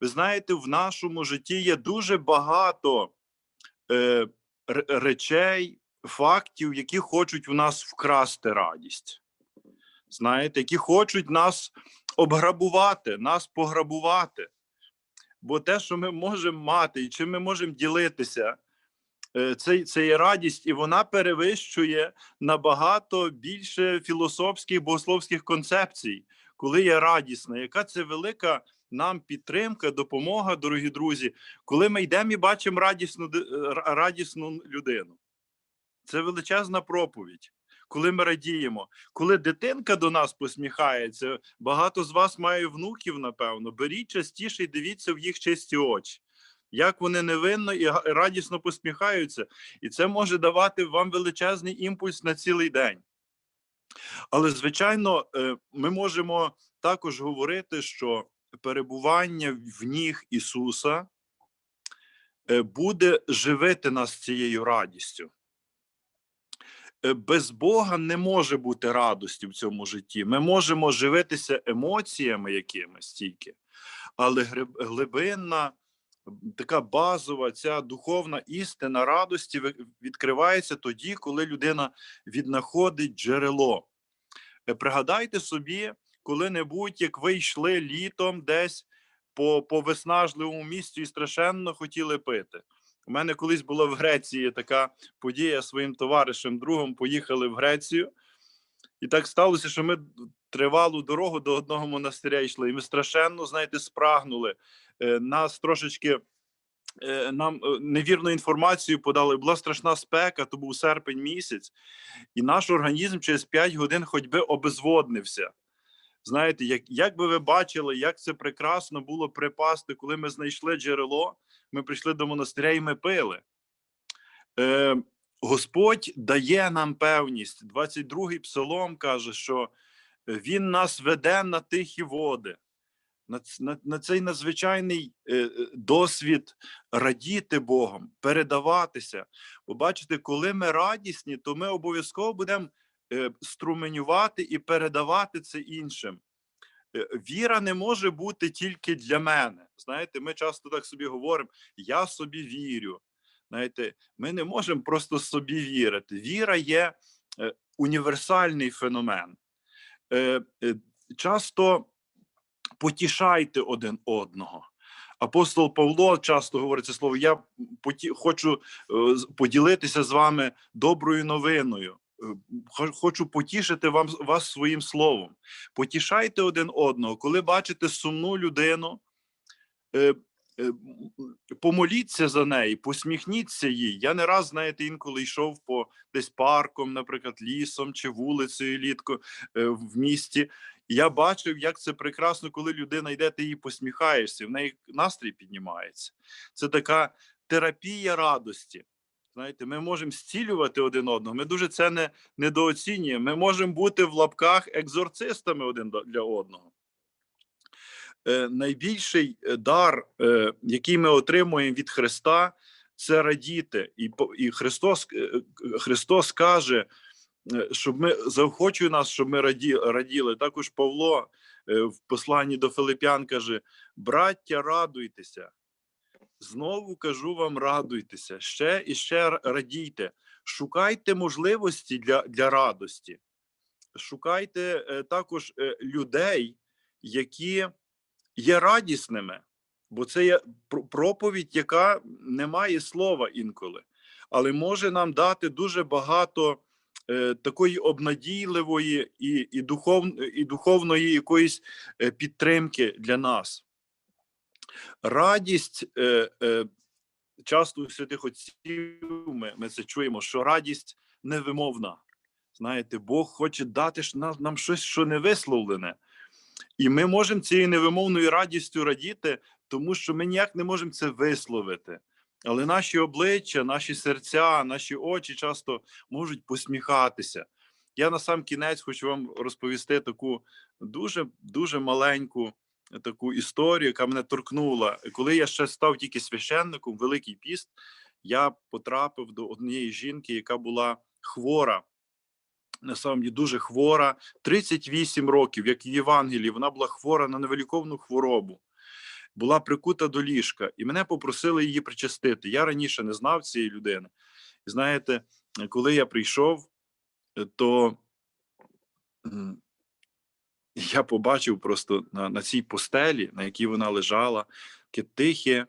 Ви знаєте, в нашому житті є дуже багато е, речей, фактів, які хочуть у нас вкрасти радість. Знаєте, які хочуть нас обграбувати, нас пограбувати. Бо те, що ми можемо мати, і чим ми можемо ділитися, е, це, це є радість, і вона перевищує набагато більше філософських богословських концепцій, коли є радісна, яка це велика нам підтримка, допомога, дорогі друзі, коли ми йдемо і бачимо радісну, е, ра- радісну людину. Це величезна проповідь. Коли ми радіємо, коли дитинка до нас посміхається, багато з вас має внуків, напевно. Беріть частіше і дивіться в їх чисті очі, як вони невинно і радісно посміхаються, і це може давати вам величезний імпульс на цілий день. Але, звичайно, е, ми можемо також говорити, що перебування в ніг Ісуса е, буде живити нас цією радістю. Е, Без Бога не може бути радості в цьому житті. Ми можемо живитися емоціями якимись тільки, але глибинна, така базова, ця духовна істина радості відкривається тоді, коли людина віднаходить джерело. Е, Пригадайте собі, коли-небудь, як ви йшли літом десь по, по виснажливому місцю і страшенно хотіли пити. У мене колись була в Греції така подія своїм товаришем, другом поїхали в Грецію, і так сталося, що ми тривалу дорогу до одного монастиря йшли, і ми страшенно, знаєте, спрагнули. Е, Нас трошечки е, нам е, невірну інформацію подали. Була страшна спека, то був серпень місяць, і наш організм через 5 годин ходьби обезводнився. Знаєте, як, як би ви бачили, як це прекрасно було припасти, коли ми знайшли джерело, ми прийшли до монастиря і ми пили. Е, Господь дає нам певність. 22-й псалом каже, що Він нас веде на тихі води, на, на, на цей надзвичайний е, е, досвід радіти Богом, передаватися. Бо бачите, коли ми радісні, то ми обов'язково будемо е, струменювати і передавати це іншим. Е, Віра не може бути тільки для мене. Знаєте, ми часто так собі говоримо: я собі вірю. Знаєте, ми не можемо просто собі вірити. Віра є е, універсальний феномен. Е, е, часто потішайте один одного. Апостол Павло часто говорить це слово: я хочу е, поділитися з вами доброю новиною. Е, хо- Хочу потішити вам вас своїм словом. Потішайте один одного, коли бачите сумну людину. е, е, Помоліться за неї, посміхніться їй. Я не раз, знаєте, інколи йшов по десь парком, наприклад, лісом чи вулицею літко в місті. Я бачив, як це прекрасно, коли людина йде, ти їй посміхаєшся, в неї настрій піднімається. Це така терапія радості. Знаєте, ми можемо зцілювати один одного. Ми дуже це не недооцінюємо. Ми можемо бути в лапках екзорцистами один для одного. Е, найбільший е, дар, е, який ми отримуємо від Христа, це радіти. І, і Христос, е, Христос каже, е, щоб ми заохочує нас, щоб ми раді, раділи. Також Павло е, в посланні до Филип'ян каже: браття, радуйтеся. Знову кажу вам, радуйтеся, ще і ще радійте, шукайте можливості для, для радості, шукайте е, також е, людей, які є радісними, бо це є проповідь, яка не має слова інколи, але може нам дати дуже багато е, такої обнадійливої і, і, духов, і духовної якоїсь е, підтримки для нас. Радість е, е, часто у святих отців ми, ми це чуємо, що радість невимовна. Знаєте, Бог хоче дати нам, нам щось, що не висловлене. І ми можемо цією невимовною радістю радіти, тому що ми ніяк не можемо це висловити. Але наші обличчя, наші серця, наші очі часто можуть посміхатися. Я на сам кінець хочу вам розповісти таку дуже дуже маленьку таку історію, яка мене торкнула. Коли я ще став тільки священником, Великий піст, я потрапив до однієї жінки, яка була хвора. Насправді дуже хвора, 38 років, як в Євангелії, вона була хвора на невеликовну хворобу. була прикута до ліжка, і мене попросили її причастити. Я раніше не знав цієї людини. І знаєте, коли я прийшов, е, то я побачив просто на, на цій постелі, на якій вона лежала, таке тихе,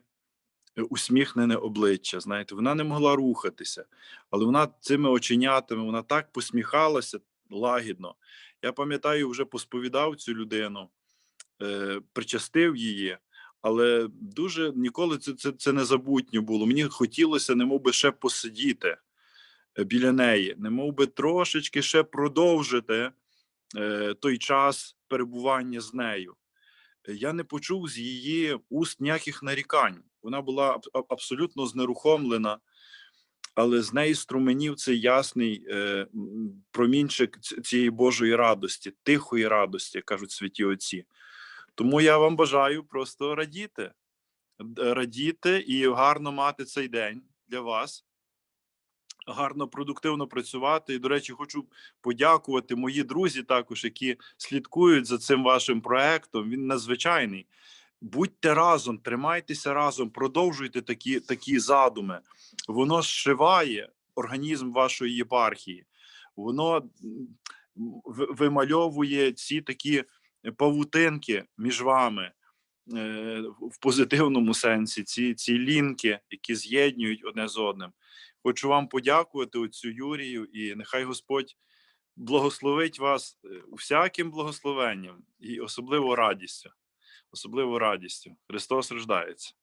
е, усміхнене обличчя. Знаєте, вона не могла рухатися, але вона цими оченятами вона так посміхалася лагідно. Я пам'ятаю, вже посповідав цю людину, е, причастив її, але дуже ніколи це, це, це не забутньо було. Мені хотілося, немов би ще посидіти е, біля неї, немов би трошечки ще продовжити той час перебування з нею. Е, Я не почув з її уст ніяких нарікань. Вона була аб- аб- абсолютно знерухомлена, але з неї струменів цей ясний е, промінчик цієї Божої радості, тихої радості, як кажуть святі отці. Тому я вам бажаю просто радіти, радіти і гарно мати цей день для вас. Гарно, продуктивно працювати. І, до речі, хочу подякувати мої друзі, також які слідкують за цим вашим проектом. Він надзвичайний. Будьте разом, тримайтеся разом, продовжуйте такі, такі задуми. Воно зшиває організм вашої єпархії, воно вимальовує ці такі павутинки між вами в позитивному сенсі, ці, ці лінки, які з'єднують одне з одним. Хочу вам подякувати отцю Юрію, і нехай Господь благословить вас е, всяким благословенням і особливо радістю. Особливо радістю. Христос рождається.